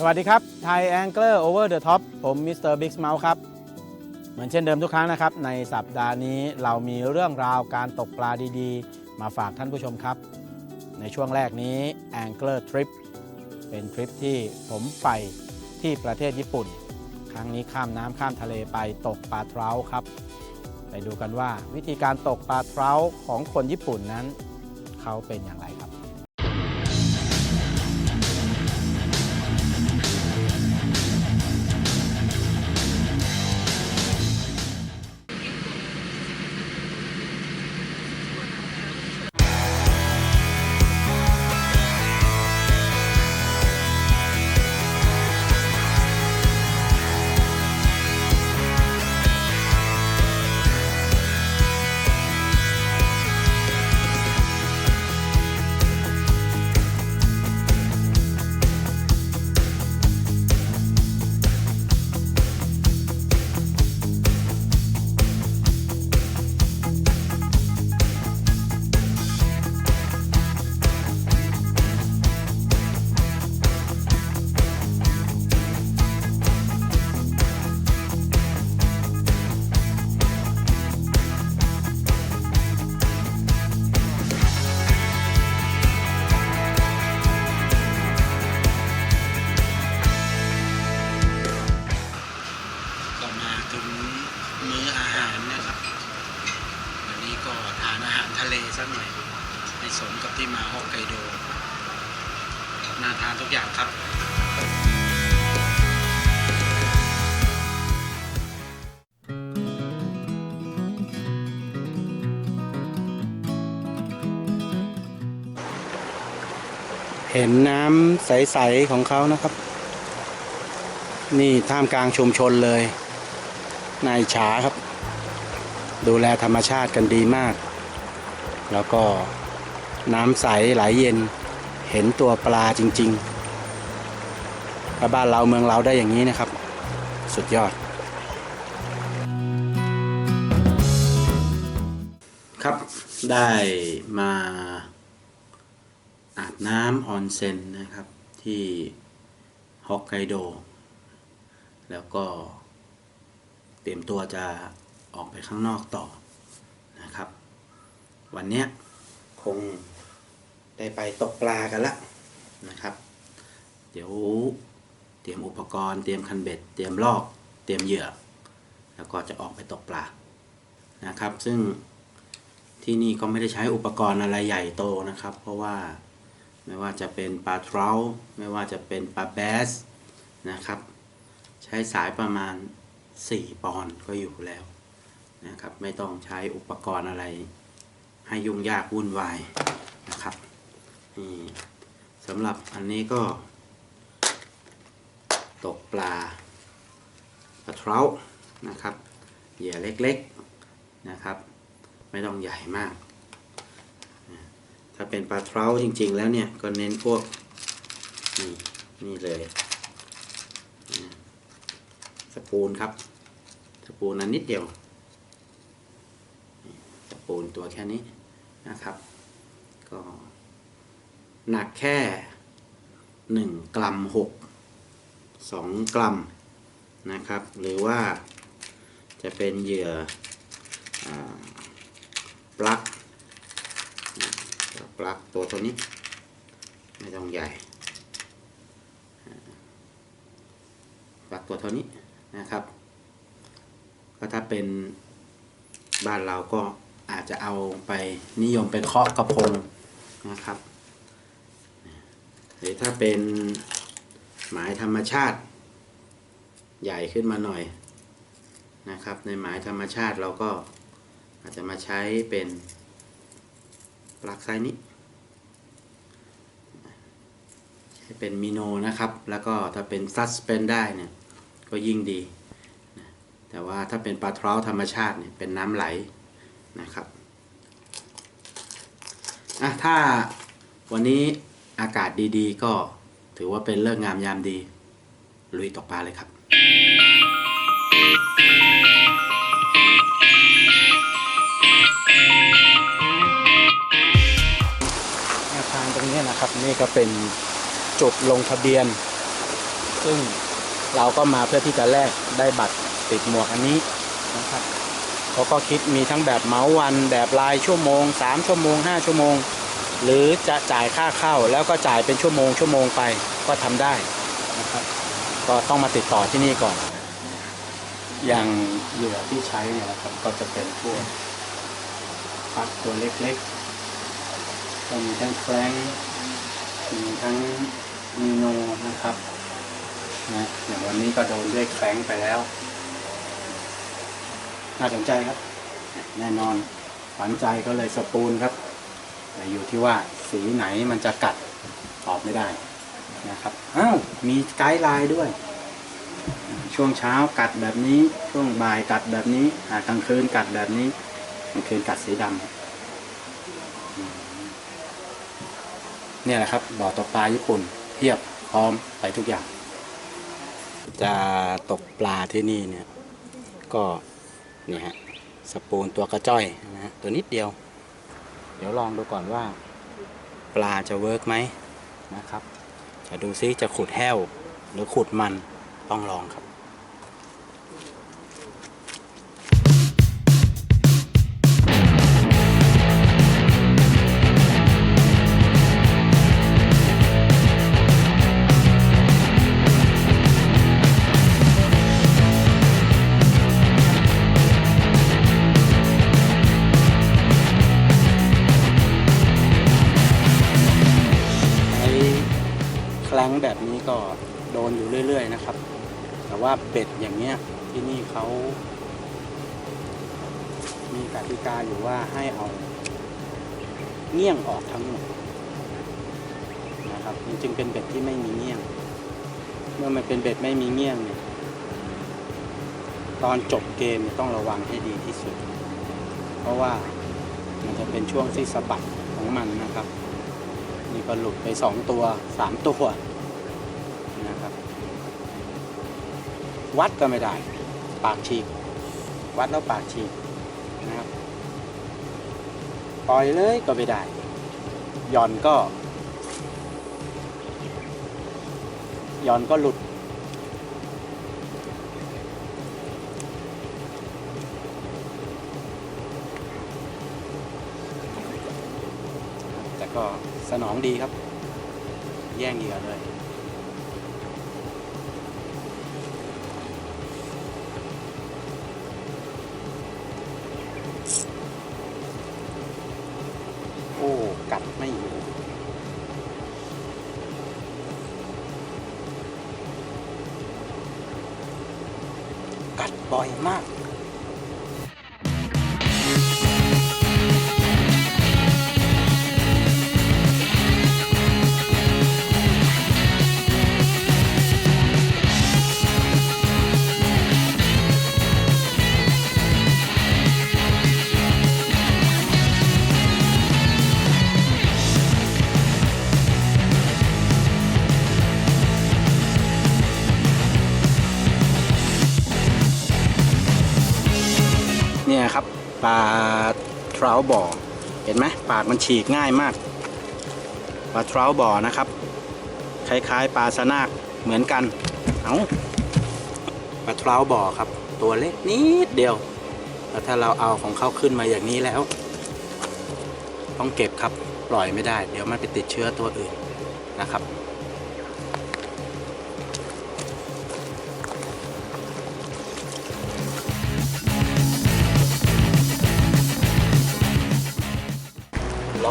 สวัสดีครับไทยแองเกิลโอเวอร์เดอะท็อปผมมิสเตอร์บิ๊กเมาส์ครับ เหมือนเช่นเดิมทุกครั้งนะครับ ในสัปดาห์นี้เรามีเรื่องราวการตกปลาดีๆ มาฝากท่านผู้ชมครับ ในช่วงแรกนี้ Angler Trip เป็นทริปที่ผมไปที่ประเทศญี่ปุ่น ครั้งนี้ข้ามน้ำข้ามทะเลไปตกปลาเทราครับ ไปดูกันว่าวิธีการตกปลาเทราของคนญี่ปุ่นนั้น เขาเป็นอย่างไรครับ เห็นน้ำใส ๆ ของเขานะครับ นี่ท่ามกลางชุมชนเลยนายฉาครับ ดูแลธรรมชาติกันดีมาก แล้วก็น้ำใสไหลเย็น เห็นตัวปลาจริงๆถ้าบ้านเราเมืองเราได้อย่างนี้นะครับ สุดยอด ครับได้มา อาบน้ำออนเซ็นนะครับที่ฮอกไกโด แล้วก็เตรียมตัวจะออกไปข้างนอกต่อนะครับ วันนี้คงได้ไปตกปลากันละนะครับ เดี๋ยวเตรียมอุปกรณ์เตรียมคันเบ็ด เตรียมลอก เตรียมเหยื่อ แล้วก็จะออกไปตกปลานะครับ ซึ่งที่นี่ก็ไม่ได้ใช้อุปกรณ์อะไรใหญ่โตนะครับ เพราะว่า ไม่ว่าจะเป็นปลาเทราไม่ว่าจะเป็นปลาแบสนะครับ ใช้สายประมาณ 4 ปอนด์ก็อยู่แล้วนะครับ ไม่ต้องใช้อุปกรณ์อะไร ให้ยุ่งยากวุ่นวายนะครับนี่สำหรับอันนี้ก็ ตกปลาปลาเทรานะครับเหยื่อเล็กๆนะครับ ไม่ต้องใหญ่มาก เป็นปลาเทราจริง ๆ แล้วเนี่ยก็เน้นพวกนี่นี่เลยสปูนครับ สปูนนั้นนิดเดียว สปูนตัวแค่นี้นะครับ ก็หนักแค่หนึ่งกรัมหกสองกรัมนะครับ หรือว่าจะเป็นเหยื่ออปลั๊ก ปลั๊กตัวตัวนี้ ไม่ต้องใหญ่ปลั๊กตัวเท่านี้นะครับ ก็ถ้าเป็นบ้านเราก็อาจจะเอาไปนิยมไปเคาะกระพงนะครับ หรือถ้าเป็นหมายธรรมชาติใหญ่ขึ้นมาหน่อยนะครับ ในหมายธรรมชาติเราก็อาจจะมาใช้เป็นปลั๊กไซนี้ แค่ ให้เป็นมิโนนะครับ แล้วก็ถ้าเป็นซัสเพนได้เนี่ยก็ยิ่งดี แต่ว่าถ้าเป็นปลาทราวธรรมชาติเนี่ยเป็นน้ำไหลนะครับอะถ้าวันนี้อากาศดีๆ ก็ถือว่าเป็นเลิกษ์งามยามดี ลุยตกปลาเลยครับอาคารตรงนี้นะครับนี่ก็เป็น จุดลงทะเบียน ซึ่งเราก็มาเพื่อที่จะแลกได้บัตรติดหมวกอันนี้นะครับเขาก็คิดมีทั้งแบบเมาวันแบบรายชั่วโมง 3 ชั่วโมง 5 ชั่วโมง หรือจะจ่ายค่าเข้าแล้วก็จ่ายเป็นชั่วโมงชั่วโมงไปก็ทำได้นะครับก็ต้องมาติดต่อที่นี่ก่อน อย่างเหยื่อที่ใช้เนี่ยนะครับก็จะเป็นพวกพักตัวเล็กๆก็มีทั้งแฟรงมีทั้ง มีโนนะครับนะอย่างวันนี้ก็โดนด้วยแฟรงไปแล้ว น่าสนใจครับ แน่นอนขวัญใจก็เลยสปูนครับ แต่อยู่ที่ว่าสีไหนมันจะกัดตอบไม่ได้นะครับอ้าวมีไกด์ไลน์ด้วย ช่วงเช้ากัดแบบนี้ ช่วงบ่ายกัดแบบนี้อากลางคืนกัดแบบนี้กลางคืนกัดสีดำเนี่ยแหละครับบ่อตกปลาญี่ปุ่น เทียบพร้อมไปทุกอย่าง จะตกปลาที่นี่เนี่ยก็นี่ฮะสปูนตัวกระจ้อยนะฮะตัวนิดเดียว เดี๋ยวลองดูก่อนว่า ปลาจะเวิร์กไหมนะครับ จะดูซิจะขุดแห้ว หรือขุดมันต้องลองครับ ลงแบบนี้ก็โดนอยู่เรื่อย ๆ นะครับ แต่ว่าเบ็ดอย่างเนี้ยที่นี่เขามีกติกาอยู่ว่าให้เอาเงี้ยงออกทั้งหมดนะครับมันจึงเป็นเบ็ดที่ไม่มีเงี้ยง เมื่อมันเป็นเบ็ดไม่มีเงี้ยงเนี่ยตอนจบเกมต้องระวังให้ดีที่สุด เพราะว่ามันจะเป็นช่วงที่สะบัดของมันนะครับ ก็หลุดไปสองตัวสามตัวนะครับวัดก็ไม่ได้ ปากฉีก วัดแล้วปากฉีกนะครับปล่อยเลยก็ไม่ได้ย่อนก็ย่อนก็หลุด สนองดีครับ แย่งเหยื่อเลย โอ้ กัดไม่อยู่กัดบ่อยมาก ลาทราวบ่อ เห็นไหมปากมันฉีกง่ายมาก ปลาทราวบ่อนะครับ คล้ายๆ ปลาสนากเหมือนกัน เอาปลาทราวบ่อครับ ตัวเล็กนิดเดียวแล้วถ้าเราเอาของเขาขึ้นมาอย่างนี้แล้ว ต้องเก็บครับ ปล่อยไม่ได้ เดี๋ยวมันไปติดเชื้อตัวอื่นนะครับ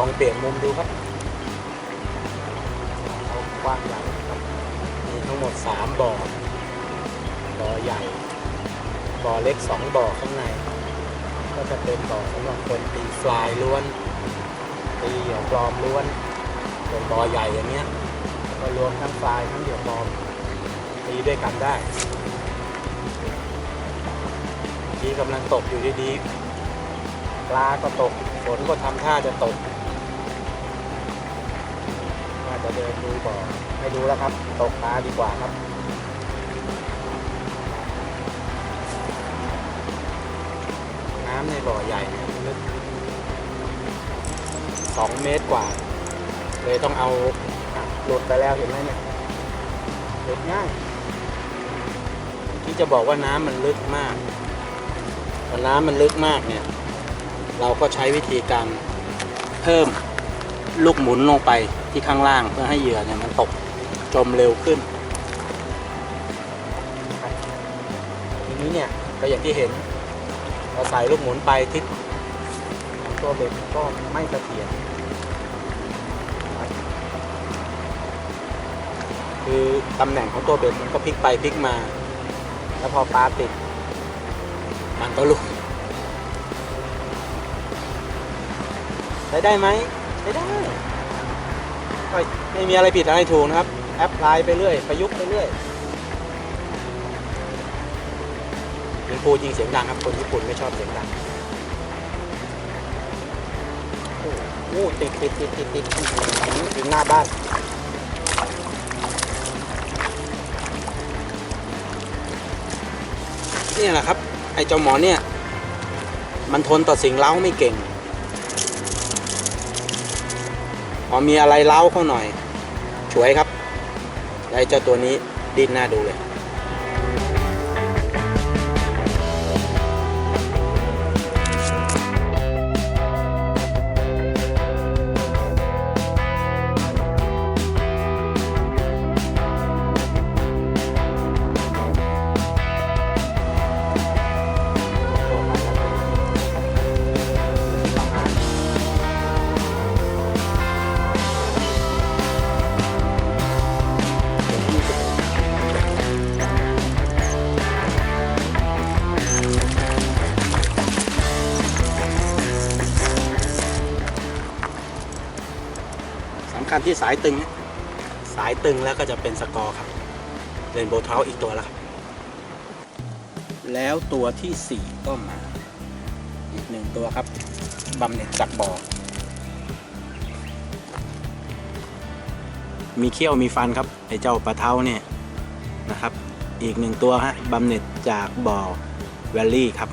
ลองเปลี่ยนมุมดูครับเอากว้างใหญ่ครับมีทั้งหมด 3 บ่อ บ่อใหญ่ บ่อเล็ก 2 บ่อข้างใน ก็จะเป็นบ่อสำหรับคนตีฟลายล้วน ตีเหยื่อปลอมล้วน ส่วนบ่อใหญ่อย่างเงี้ย ก็รวมทั้งปลายทั้งเหยื่อปลอมตีด้วยกันได้ทีกำลังตกอยู่ดีๆ ปลาก็ตก ฝนก็ทำท่าจะตก จะเดินดูบ่อไม่ดูแล้วครับ ตกปลาดีกว่าครับน้ำในบ่อใหญ่เนี่ยลึกสองเมตรกว่า เลยต้องเอาหลุดไปแล้วเห็นไหมเนี่ยหลุดง่ายที่จะบอกว่าน้ำมันลึกมากพอน้ำมันลึกมากเนี่ย เราก็ใช้วิธีการเพิ่มลูกหมุนลงไป ที่ข้างล่างเพื่อให้เหยื่อเนี่ยมันตกจมเร็วขึ้นทีนี้เนี่ยก็อย่างที่เห็นเราใส่ลูกหมุนไปทิศตัวเบ็ดก็ไม่เสถียรคือตำแหน่งของตัวเบ็ดมันก็พลิกไปพลิกมา แล้วพอปลาติด มันก็ลุดใช้ได้ไหมใช้ได้ ก็ไม่มีอะไรผิดอะไรถูกนะครับแอปพลายไปเรื่อย ประยุกต์ไปเรื่อยยิงปูยิงเสียงดังครับคนญี่ปุ่นไม่ชอบเสียงดังโอ้ติดติดติดติดติดอื้อหือถึงหน้าบ้านนี่แหละครับ ไอ้เจ้าหมอเนี่ย มันทนต่อสิ่งเล้าไม่เก่ง พอมีอะไรเล้าเข้าหน่อย ช่วยครับไอ้เจ้าตัวนี้ดิ้นหน้าดูเลย คัญที่สายตึงนะสายตึงแล้วก็จะเป็นสกอร์ครับเรนโบว์เท้าอีกตัวแล้วครับ แล้วตัวที่ 4 ก็มา อีกหนึ่งตัวครับบำเหน็จจากบ่อมีเขี้ยวมีฟันครับไอ้เจ้าปลาเท้าเนี่ยนะครับ อีกหนึ่งตัวฮะบำเหน็จจากบ่อแวลลี่ครับ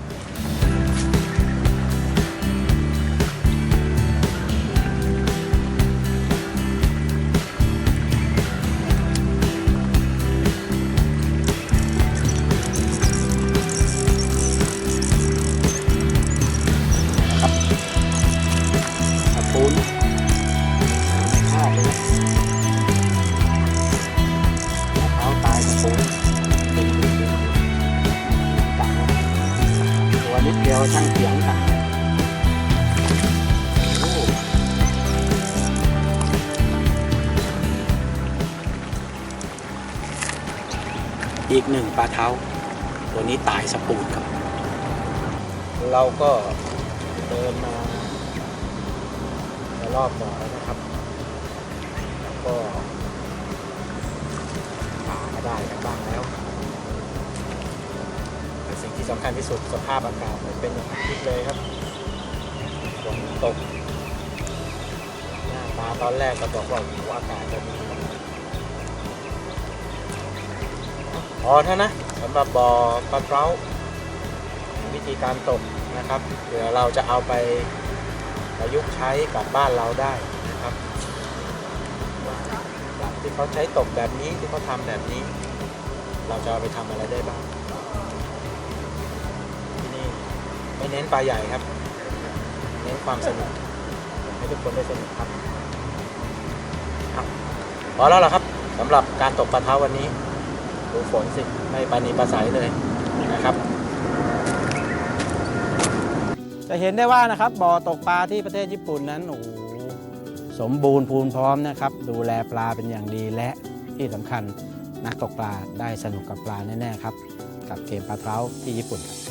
อีกหนึ่งปลาเท้า ตัวนี้ตายสปูนครับ เราก็เดินมารอบบ่อแล้วนะครับแล้วก็หาได้กันบ้างแล้วแต่สิ่งที่สำคัญที่สุดสภาพอากาศมันเป็นอย่างที่เลยครับฝนตก หน้าตาตอนแรกก็บอกว่าโอ้โหอากาศจะดี พอเท่านะสำหรับบ่อปลาเท้าวิธีการตกนะครับเดี๋ยวเราจะเอาไปประยุกต์ใช้กับบ้านเราได้นะครับจากที่เขาใช้ตกแบบนี้ที่เขาทำแบบนี้ เราจะเอาไปทำอะไรได้บ้างที่นี่ไม่เน้นปลาใหญ่ครับ เน้นความสนุกให้ทุกคนได้สนุกครับครับพอแล้วล่ะครับสำหรับการตกปลาเท้าวันนี้ ดูฝนสิ ไม่ปานีปลาใสเลยนะครับ จะเห็นได้ว่านะครับบ่อตกปลาที่ประเทศญี่ปุ่นนั้นโอ้สมบูรณ์พูนพร้อมนะครับ ดูแลปลาเป็นอย่างดีและที่สำคัญนักตกปลาได้สนุกกับปลาแน่ๆครับ กับเกมปลาเท้าที่ญี่ปุ่นครับ